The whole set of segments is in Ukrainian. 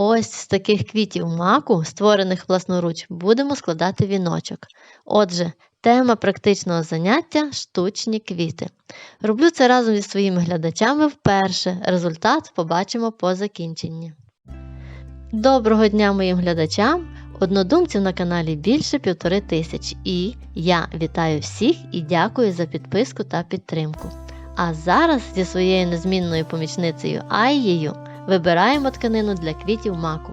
Ось з таких квітів маку, створених власноруч, будемо складати віночок. Отже, тема практичного заняття штучні квіти. Роблю це разом зі своїми глядачами вперше. Результат побачимо по закінченні. Доброго дня моїм глядачам! Однодумців на каналі більше півтори тисяч. І я вітаю всіх і дякую за підписку та підтримку. А зараз зі своєю незмінною помічницею Айєю вибираємо тканину для квітів маку.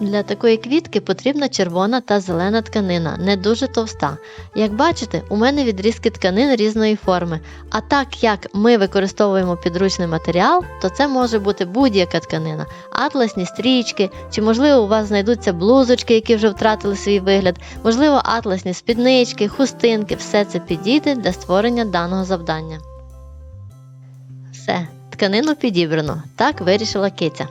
Для такої квітки потрібна червона та зелена тканина, не дуже товста. Як бачите, у мене відрізки тканин різної форми. А так як ми використовуємо підручний матеріал, то це може бути будь-яка тканина, атласні стрічки, чи, можливо, у вас знайдуться блузочки, які вже втратили свій вигляд, можливо, атласні спіднички, хустинки, все це підійде для створення даного завдання. Все, тканину підібрано. Так вирішила киця.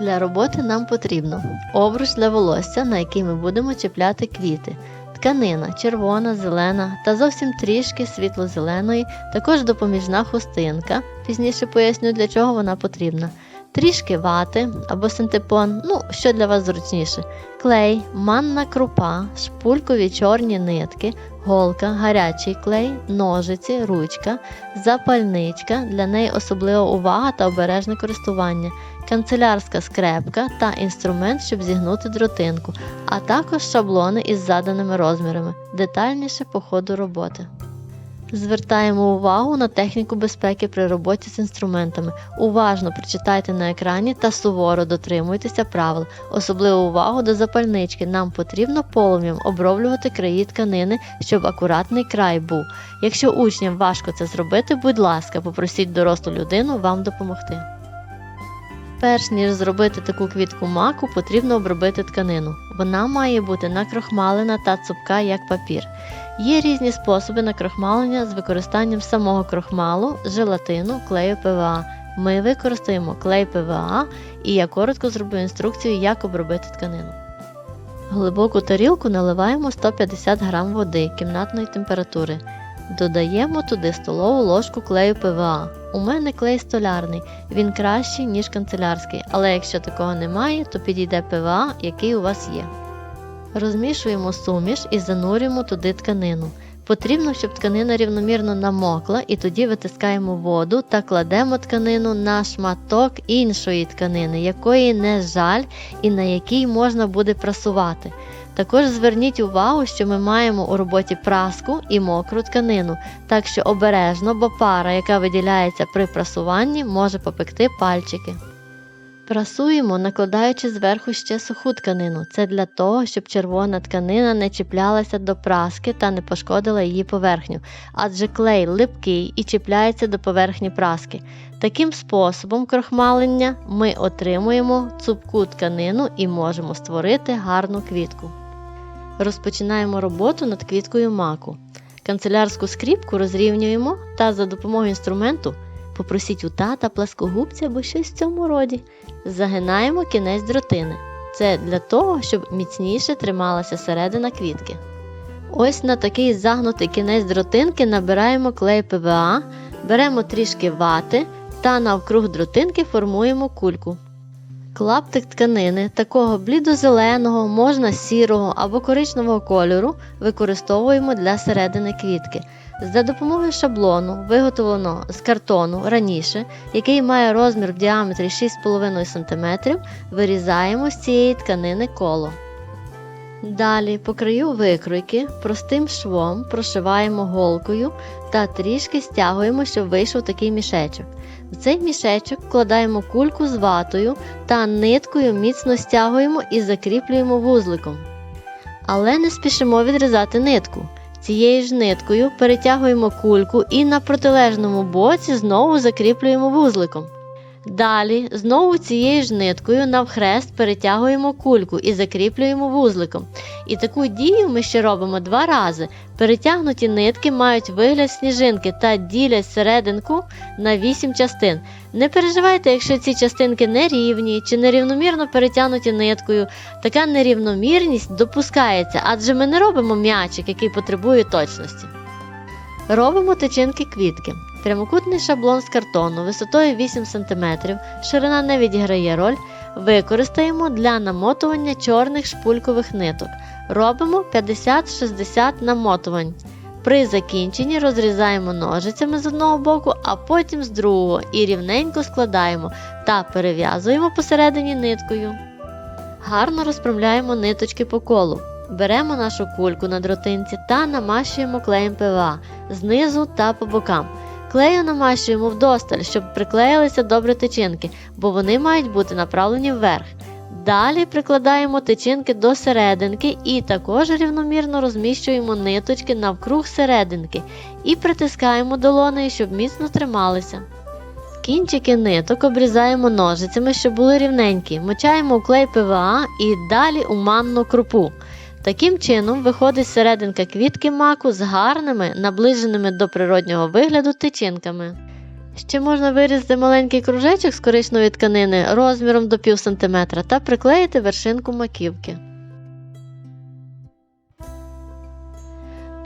Для роботи нам потрібно обруч для волосся, на який ми будемо чіпляти квіти, тканина червона, зелена та зовсім трішки світло-зеленої, також допоміжна хустинка. Пізніше поясню, для чого вона потрібна. Трішки вати або синтепон, ну, що для вас зручніше, клей, манна крупа, шпулькові чорні нитки, голка, гарячий клей, ножиці, ручка, запальничка, для неї особлива увага та обережне користування, канцелярська скрепка та інструмент, щоб зігнути дротинку, а також шаблони із заданими розмірами, детальніше по ходу роботи. Звертаємо увагу на техніку безпеки при роботі з інструментами. Уважно прочитайте на екрані та суворо дотримуйтеся правил. Особливу увагу до запальнички. Нам потрібно полум'ям оброблювати краї тканини, щоб акуратний край був. Якщо учням важко це зробити, будь ласка, попросіть дорослу людину вам допомогти. Перш ніж зробити таку квітку маку, потрібно обробити тканину. Вона має бути накрохмалена та цупка, як папір. Є різні способи накрохмалення з використанням самого крохмалу, желатину, клею ПВА. Ми використаємо клей ПВА і я коротко зроблю інструкцію, як обробити тканину. Глибоку тарілку наливаємо 150 г води кімнатної температури. Додаємо туди столову ложку клею ПВА. У мене клей столярний, він кращий, ніж канцелярський, але якщо такого немає, то підійде ПВА, який у вас є. Розмішуємо суміш і занурюємо туди тканину. Потрібно, щоб тканина рівномірно намокла, і тоді витискаємо воду та кладемо тканину на шматок іншої тканини, якої не жаль і на якій можна буде прасувати. Також зверніть увагу, що ми маємо у роботі праску і мокру тканину, так що обережно, бо пара, яка виділяється при прасуванні, може попекти пальчики. Прасуємо, накладаючи зверху ще суху тканину. Це для того, щоб червона тканина не чіплялася до праски та не пошкодила її поверхню, адже клей липкий і чіпляється до поверхні праски. Таким способом крохмалення ми отримуємо цупку тканину і можемо створити гарну квітку. Розпочинаємо роботу над квіткою маку. Канцелярську скріпку розрівнюємо та за допомогою інструменту попросіть у тата пласкогубця або щось в цьому роді. Загинаємо кінець дротини. Це для того, щоб міцніше трималася середина квітки. Ось на такий загнутий кінець дротинки набираємо клей ПВА, беремо трішки вати та навкруг дротинки формуємо кульку. Клаптик тканини такого блідозеленого, можна сірого або коричневого кольору використовуємо для середини квітки. За допомогою шаблону, виготовленого з картону раніше, який має розмір в діаметрі 6,5 см, вирізаємо з цієї тканини коло. Далі по краю викройки простим швом прошиваємо голкою та трішки стягуємо, щоб вийшов такий мішечок. В цей мішечок вкладаємо кульку з ватою та ниткою міцно стягуємо і закріплюємо вузликом. Але не спішимо відрізати нитку. Цією ж ниткою перетягуємо кульку і на протилежному боці знову закріплюємо вузликом. Далі знову цією ж ниткою навхрест перетягуємо кульку і закріплюємо вузликом. І таку дію ми ще робимо два рази. Перетягнуті нитки мають вигляд сніжинки та ділять серединку на 8 частин. Не переживайте, якщо ці частинки нерівні чи нерівномірно перетягнуті ниткою. Така нерівномірність допускається, адже ми не робимо м'ячик, який потребує точності. Робимо тичинки квітки. Прямокутний шаблон з картону висотою 8 см, ширина не відіграє роль, використаємо для намотування чорних шпулькових ниток. Робимо 50-60 намотувань. При закінченні розрізаємо ножицями з одного боку, а потім з другого і рівненько складаємо та перев'язуємо посередині ниткою. Гарно розправляємо ниточки по колу. Беремо нашу кульку на дротинці та намащуємо клеєм ПВА знизу та по бокам. Клею намащуємо вдосталь, щоб приклеїлися добре тичинки, бо вони мають бути направлені вверх. Далі прикладаємо тичинки до серединки і також рівномірно розміщуємо ниточки навкруг серединки і притискаємо долонею, щоб міцно трималися. Кінчики ниток обрізаємо ножицями, щоб були рівненькі, мочаємо клей ПВА і далі у манну крупу. Таким чином виходить серединка квітки маку з гарними, наближеними до природнього вигляду тичинками. Ще можна вирізати маленький кружечок з коричневої тканини розміром до пів сантиметра та приклеїти вершинку маківки.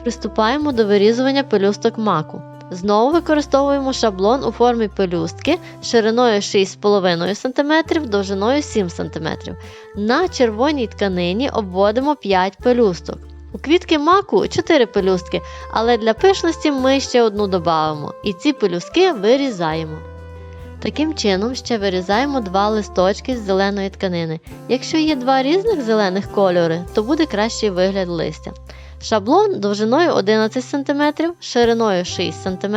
Приступаємо до вирізування пелюсток маку. Знову використовуємо шаблон у формі пелюстки шириною 6,5 см, довжиною 7 см. На червоній тканині обводимо 5 пелюсток. У квітки маку 4 пелюстки, але для пишності ми ще одну додамо. і ці пелюстки вирізаємо. Таким чином ще вирізаємо два листочки з зеленої тканини. Якщо є два різних зелених кольори, то буде кращий вигляд листя. Шаблон довжиною 11 см, шириною 6 см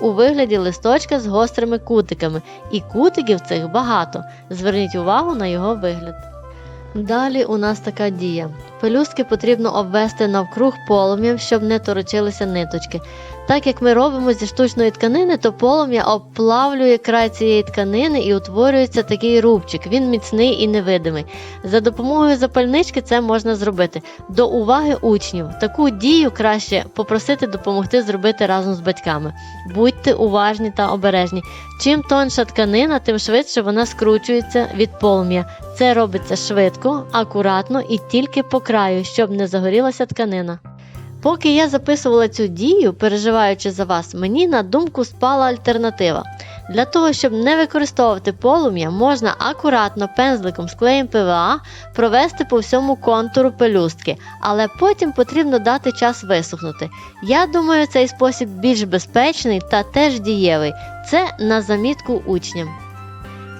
у вигляді листочка з гострими кутиками, і кутиків цих багато. Зверніть увагу на його вигляд. Далі у нас така дія. Пелюстки потрібно обвести навкруг полум'ям, щоб не торочилися ниточки. Так як ми робимо зі штучної тканини, то полум'я обплавлює край цієї тканини і утворюється такий рубчик. Він міцний і невидимий. За допомогою запальнички це можна зробити. До уваги учнів. Таку дію краще попросити допомогти зробити разом з батьками. Будьте уважні та обережні. Чим тонша тканина, тим швидше вона скручується від полум'я. Це робиться швидко, акуратно і тільки по краю, щоб не загорілася тканина. Поки я записувала цю дію, переживаючи за вас, мені на думку спала альтернатива. Для того, щоб не використовувати полум'я, можна акуратно пензликом з клеєм ПВА провести по всьому контуру пелюстки, але потім потрібно дати час висохнути. Я думаю, цей спосіб більш безпечний та теж дієвий. Це на замітку учням.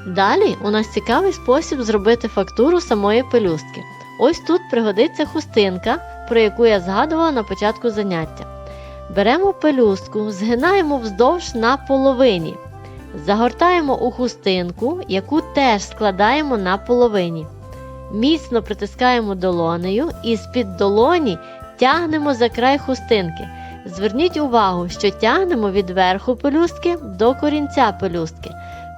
Далі у нас цікавий спосіб зробити фактуру самої пелюстки. Ось тут пригодиться хустинка, про яку я згадувала на початку заняття. Беремо пелюстку, згинаємо вздовж на половині, загортаємо у хустинку, яку теж складаємо на половині. Міцно притискаємо долонею і з-під долоні тягнемо за край хустинки. Зверніть увагу, що тягнемо від верху пелюстки до корінця пелюстки.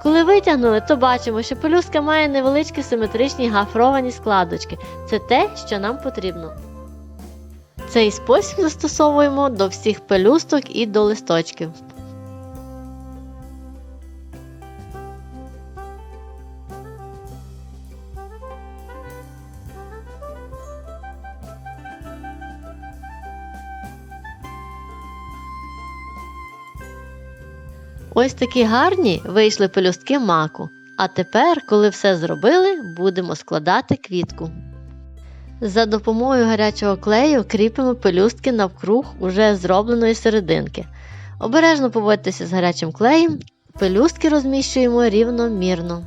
Коли витягнули, то бачимо, що пелюстка має невеличкі симетричні гафровані складочки. Це те, що нам потрібно. Цей спосіб застосовуємо до всіх пелюсток і до листочків. Ось такі гарні вийшли пелюстки маку. А тепер, коли все зробили, будемо складати квітку. За допомогою гарячого клею кріпимо пелюстки навкруг уже зробленої серединки. Обережно поводьтеся з гарячим клеєм, пелюстки розміщуємо рівномірно.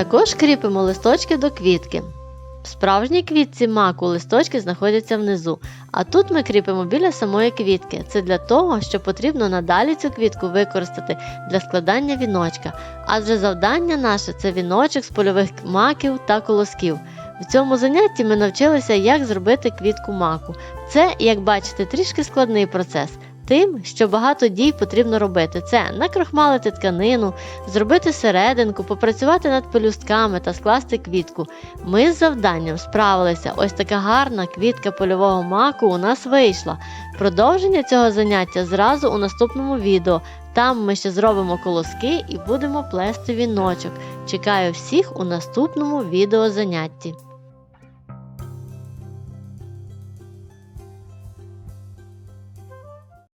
Також кріпимо листочки до квітки. В справжній квітці маку листочки знаходяться внизу, а тут ми кріпимо біля самої квітки. Це для того, що потрібно надалі цю квітку використати для складання віночка, адже завдання наше це віночок з польових маків та колосків. В цьому занятті ми навчилися, як зробити квітку маку. Це, як бачите, трішки складний процес. Тим, що багато дій потрібно робити. Це накрахмалити тканину, зробити серединку, попрацювати над пелюстками та скласти квітку. Ми з завданням справилися. Ось така гарна квітка польового маку у нас вийшла. Продовження цього заняття зразу у наступному відео. Там ми ще зробимо колоски і будемо плести віночок. Чекаю всіх у наступному відеозанятті.